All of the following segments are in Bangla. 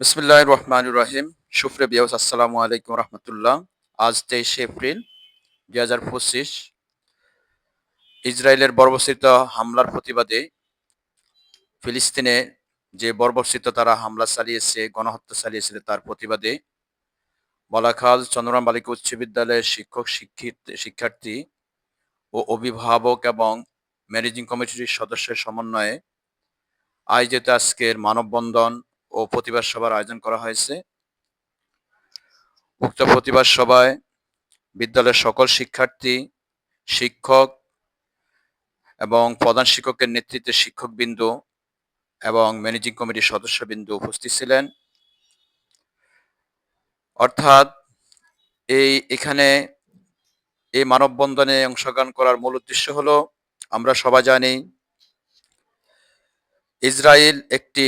বিসমুল্লাহ রহমান রহিম সুফরে বিয়াস আসসালামু আলাইকুম রহমতুল্লাহ। আজ তেইশে এপ্রিল দুই হাজার পঁচিশ। ইসরায়েলের বর্বস্থিত হামলার প্রতিবাদে ফিলিস্তিনে যে বর্বস্থিত তারা হামলা চালিয়েছে, গণহত্যা চালিয়েছিল তার প্রতিবাদে বলাখাল চন্দ্ররাম বালিকা উচ্চ বিদ্যালয়ের শিক্ষক, শিক্ষিত, শিক্ষার্থী ও অভিভাবক এবং ম্যানেজিং কমিটির সদস্যের সমন্বয়ে আয়োজিত আজকের মানববন্ধন ও প্রতিবাদ সভার আয়োজন করা হয়েছে। উক্ত প্রতিবাদ সভায় বিদ্যালয়ের সকল শিক্ষার্থী, শিক্ষক এবং প্রধান শিক্ষকের নেতৃত্বে শিক্ষকবৃন্দ এবং ম্যানেজিং কমিটির সদস্যবৃন্দ উপস্থিত ছিলেন। অর্থাৎ এই এখানে এই মানববন্ধনে অংশগ্রহণ করার মূল উদ্দেশ্য হলো, আমরা সবাই জানি ইসরায়েল একটি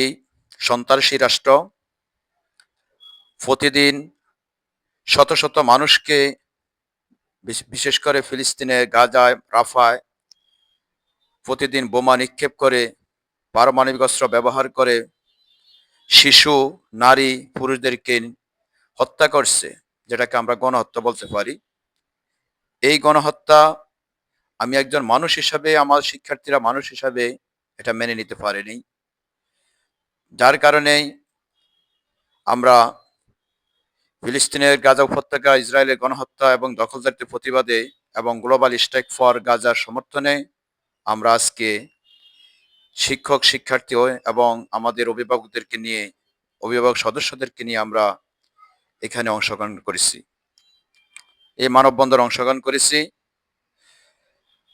সন্ত্রাসী রাষ্ট্র, প্রতিদিন শত শত মানুষকে বিশেষ করে ফিলিস্তিনের গাজায়, রাফায় প্রতিদিন বোমা নিক্ষেপ করে, পারমাণবিক অস্ত্র ব্যবহার করে শিশু, নারী, পুরুষদেরকে হত্যা করছে, যেটাকে আমরা গণহত্যা বলতে পারি। এই গণহত্যা আমি একজন মানুষ হিসাবে, আমার শিক্ষার্থীরা মানুষ হিসাবে এটা মেনে নিতে পারেনি। যার কারণেই আমরা ফিলিস্তিনের গাজা উপত্যকা, ইসরায়েলের গণহত্যা এবং দখলদারিত্বের প্রতিবাদে এবং গ্লোবাল স্ট্রাইক ফর গাজার সমর্থনে আমরা আজকে শিক্ষক, শিক্ষার্থী এবং আমাদের অভিভাবকদেরকে নিয়ে, অভিভাবক সদস্যদেরকে নিয়ে আমরা এখানে অংশগ্রহণ করেছি। এই মানববন্ধন অংশগ্রহণ করেছি।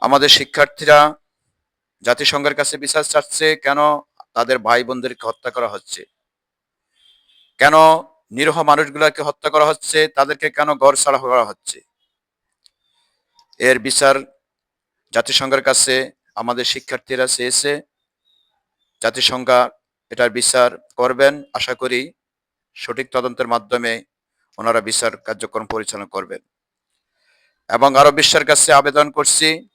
আমাদের শিক্ষার্থীরা জাতিসংঘের কাছে বিচার চাচ্ছে কেন? তাদের ভাই বোনদেরকে হত্যা করা হচ্ছে। কেন নিরহ মানুষগুলাকে হত্যা করা হচ্ছে? তাদেরকে কেন গড় ছাড়া করা হচ্ছে? এর বিচার জাতিসংঘের কাছে, আমাদের শিক্ষার্থীরা চেয়েছে। জাতিসংঘ এটার বিচার করবেন, আশা করি সঠিক তদন্তের মাধ্যমে ওনারা বিচার কার্যক্রম পরিচালনা করবেন। এবং আরও বিশ্বের কাছে আবেদন করছি,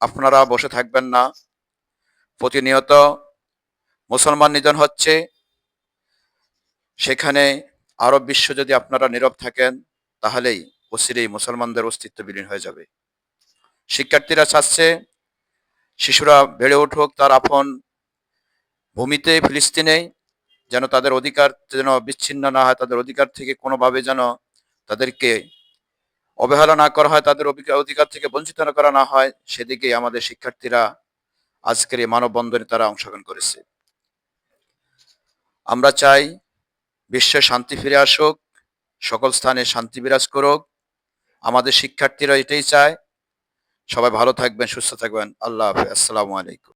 আপনারা বসে থাকবেন না। প্রতিনিয়ত মুসলমান নিধন হচ্ছে। সেখানে আরব বিশ্ব যদি আপনারা নীরব থাকেন, তাহলেই অচিরেই মুসলমানদের অস্তিত্ব বিলীন হয়ে যাবে। শিক্ষার্থীরা চাচ্ছে শিশুরা বেড়ে উঠুক, তার আপন ভূমিতে, ফিলিস্তিনে, যেন তাদের অধিকার যেন বিচ্ছিন্ন না হয়, তাদের অধিকার থেকে কোনোভাবে যেন তাদেরকে অবহেলা না করা হয়, তাদের অধিকার থেকে বঞ্চিত না করা না হয় সেদিকে আমাদের শিক্ষার্থীরা আজকের এই মানববন্ধনে তারা অংশগ্রহণ করেছে। আমরা চাই বিশ্বে শান্তি ফিরে আসুক, সকল স্থানে শান্তি বিরাজ করুক। আমাদের শিক্ষার্থীরা এটাই চায়। সবাই ভালো থাকবেন, সুস্থ থাকবেন। আল্লাহ হাফিজ। আসসালামু আলাইকুম।